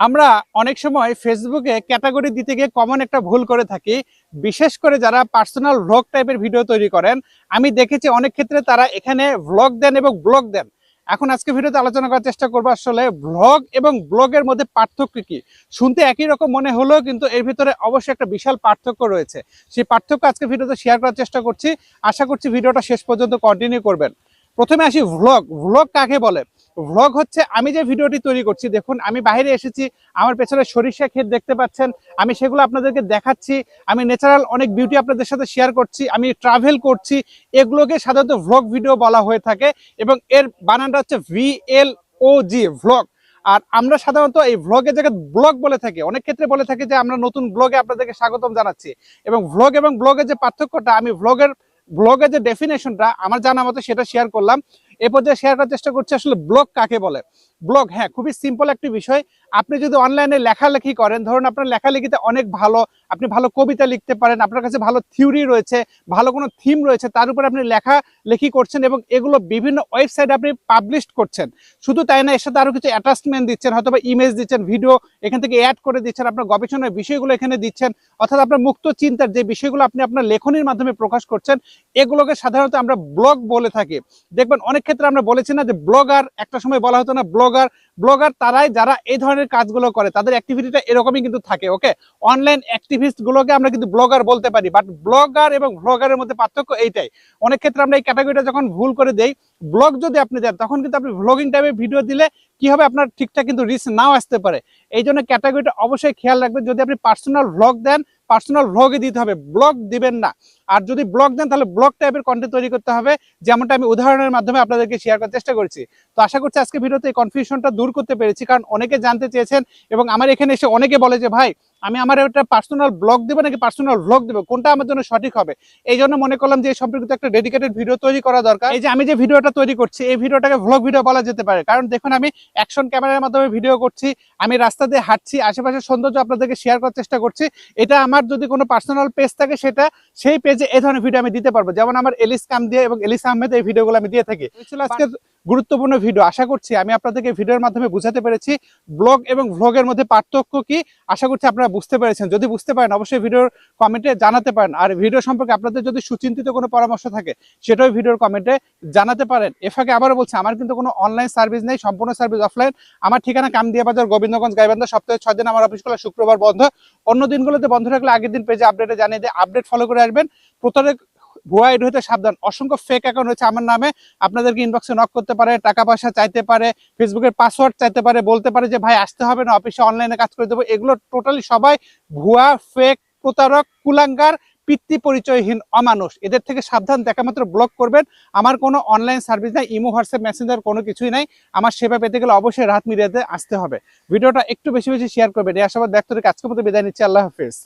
আমরা অনেক সময় ফেসবুকে ক্যাটাগরি দিতে গিয়ে কমন একটা ভুল করে থাকি। বিশেষ করে যারা পার্সোনাল ভ্লগ টাইপের ভিডিও তৈরি করেন, আমি দেখেছি অনেক ক্ষেত্রে তারা এখানে ভ্লগ দেন এবং ব্লগ দেন। এখন আজকে ভিডিওতে আলোচনা করার চেষ্টা করব আসলে ভ্লগ এবং ব্লগের মধ্যে পার্থক্য কি? শুনতে একই রকম মনে হলেও কিন্তু এর ভিতরে অবশ্যই একটা বিশাল পার্থক্য রয়েছে। সেই পার্থক্য আজকে ভিডিওতে শেয়ার করার চেষ্টা করছি। আশা করছি ভিডিওটা শেষ পর্যন্ত কন্টিনিউ করবেন। প্রথমে আসি ভ্লগ ভ্লগ কাকে বলে? ভ্লগ হচ্ছে আমি যে ভিডিওটি তৈরি করছি, দেখুন, আমি বাইরে এসেছি, আমার পেছনে সরিষা ক্ষেত দেখতে পাচ্ছেন, আমি সেগুলো আপনাদেরকে দেখাচ্ছি, আমি ন্যাচারাল অনেক বিউটি আপনাদের সাথে শেয়ার করছি, আমি ট্রাভেল করছি, এগুলোকে সাধারণত ভ্লগ ভিডিও বলা হয়ে থাকে এবং এর বানানটা হচ্ছে ভি এল ও জি ভ্লগ আর আমরা সাধারণত এই ভ্লগের জায়গায় ব্লগ বলে থাকি, অনেক ক্ষেত্রে বলে থাকি যে আমরা নতুন ব্লগে আপনাদেরকে স্বাগতম জানাচ্ছি এবং ভ্লগ এবং ব্লগের যে পার্থক্যটা, আমি ভ্লগের ব্লগের যে ডেফিনেশনটা আমার জানা মতো সেটা শেয়ার করলাম। এ পর্যায়ে শেয়ার করার চেষ্টা করছি আসলে ব্লগ কাকে বলে? ব্লগ হ্যাঁ খুবই সিম্পল একটি বিষয়। আপনি যদি অনলাইনে লেখালেখি করেন, ধরুন আপনার লেখালেখিতে অনেক ভালো, আপনি ভালো কবিতা লিখতে পারেন, আপনার কাছে ভালো থিওরি রয়েছে, ভালো কোনো থিম রয়েছে, তার উপর আপনি লেখালেখি করছেন এবং এগুলো বিভিন্ন ওয়েবসাইটে আপনি পাবলিশ করছেন। শুধু তাই না, এর সাথে আরও কিছু অ্যাটাচমেন্ট দিচ্ছেন হয়তো বা ইমেজ দিচ্ছেন ভিডিও এখান থেকে অ্যাড করে দিচ্ছেন, আপনার গবেষণার বিষয়গুলো এখানে দিচ্ছেন, অর্থাৎ আপনার মুক্ত চিন্তার যে বিষয়গুলো আপনি আপনার লেখনির মাধ্যমে প্রকাশ করছেন, এগুলোকে সাধারণত আমরা ব্লগ বলে থাকি। দেখবেন অনেক ক্ষেত্রে আমরা বলেছি না যে ব্লগার, একটা সময় বলা হতো না ব্লগার ব্লগার তারাই যারা এই ধরনের কাজগুলো করে, তাদের অ্যাক্টিভিটিটা এরকমই কিন্তু থাকে ওকে অনলাইন অ্যাক্টিভিস্ট গুলোকে আমরা কিন্তু ব্লগার বলতে পারি বাট ব্লগার এবং ব্লগারের মধ্যে পার্থক্য এইটাই। অনেক ক্ষেত্রে আমরা এই ক্যাটাগরিটা যখন ভুল করে দেই ব্লগ যদি আপনি দেন, তখন কিন্তু আপনি ব্লগিং টাইপের ভিডিও দিলে কি হবে? আপনার ঠিকঠাক কিন্তু রিচ নাও আসতে পারে। এই জন্য ক্যাটাগরিটা অবশ্যই খেয়াল রাখবেন, যদি আপনি পার্সোনাল ভ্লগ দেন পার্সোনাল ভ্লগে দিতে হবে। ব্লগ দিবেন না। আর যদি ব্লগ দেন, তাহলে ব্লগ টাইপের কন্টেন্ট তৈরি করতে হবে, যেমনটা আমি উদাহরণের মাধ্যমে আপনাদেরকে শেয়ার করার চেষ্টা করছি। তো আশা করছি আজকে ভিডিওতে এই কনফিউশনটা দূর করতে পেরেছি, কারণ অনেকে জানতে চেয়েছেন এবং আমার এখানে এসে অনেকে বলে যে, ভাই আমি আমার একটা পার্সোনাল ব্লগ দেবো নাকি পার্সোনাল ভ্লগ দেবো? কোনটা আমার জন্য সঠিক হবে? এই জন্য মনে করলাম যে এই সম্পর্কিত একটা ডেডিকেটেড ভিডিও তৈরি করা দরকার। এই যে আমি যে ভিডিওটা তৈরি করছি এই ভিডিওটাকে ভ্লগ ভিডিও বলা যেতে পারে। কারণ দেখুন আমি অ্যাকশন ক্যামেরার মাধ্যমে ভিডিও করছি আমি রাস্তা দিয়ে হাঁটছি আশেপাশের সৌন্দর্য আপনাদেরকে শেয়ার করার চেষ্টা করছি। এটা আমার যদি কোনো পার্সোনাল পেজ থাকে সেটা সেই পেজে এই ধরনের ভিডিও আমি দিতে পারব। যেমন আমার এলিস কাম দিয়ে এবং এলিস আহমেদ এই ভিডিওগুলো আমি দিয়ে থাকি। ছিল আজকে গুরুত্বপূর্ণ ভিডিও আশা করছি আমি আপনাদেরকে ভিডিওর মাধ্যমে বুঝাতে পেরেছি। ব্লগ এবং ভ্লগের মধ্যে পার্থক্য কি? আশা করছি আপনারা বুঝতে পেরেছেন। যদি বুঝতে পারেন, অবশ্যই ভিডিওর কমেন্টে জানাতে পারেন। আর ভিডিও সম্পর্কে আপনাদের যদি সুচিন্তিত কোনো পরামর্শ থাকে, সেটাও ভিডিওর কমেন্টে জানাতে পারেন। এ ফাঁকে আবারও বলছি, আমার কিন্তু কোনো অনলাইন সার্ভিস নেই, সম্পূর্ণ সার্ভিস অফলাইন আমার ঠিকানা কামদিয়া বাজার গোবিন্দগঞ্জ, গাইবান্ধা, সপ্তাহে ছয় দিন আমার অফিস খোলা, শুক্রবার বন্ধ। অন্য দিনগুলোতে বন্ধ রাখলে আগের দিন পেজে আপডেটে জানিয়ে দিয়ে আপডেট ফলো করে আসবেন। প্রত্যেক ভুয়া আইডি হতে সাবধান। অসংখ্য ফেক অ্যাকাউন্ট হচ্ছে আমার নামে। আপনাদেরকে ইনবক্সে নক করতে পারে, টাকা পয়সা চাইতে পারে ফেসবুকের পাসওয়ার্ড চাইতে পারে, বলতে পারে যে, ভাই, আসতে হবে না অফিসে অনলাইনে কাজ করে দেবো। এগুলো টোটালি সবাই ভুয়া ফেক প্রতারক, কুলাঙ্গার, পিতৃ পরিচয়হীন, অমানুষ। এদের থেকে সাবধান, দেখা মাত্র ব্লক করবেন। আমার কোনো অনলাইন সার্ভিস নাই, ইমো, হোয়াটসঅ্যাপ মেসেঞ্জার কোনো কিছুই নাই। আমার সেবা পেতে গেলে অবশ্যই রাত মিডিয়াতে আসতে হবে। ভিডিওটা একটু বেশি বেশি শেয়ার করবেন। এই আশাবাদ ব্যক্ত রেখে আজকের মতো বিদায় নিচ্ছি। আল্লাহ হাফিজ।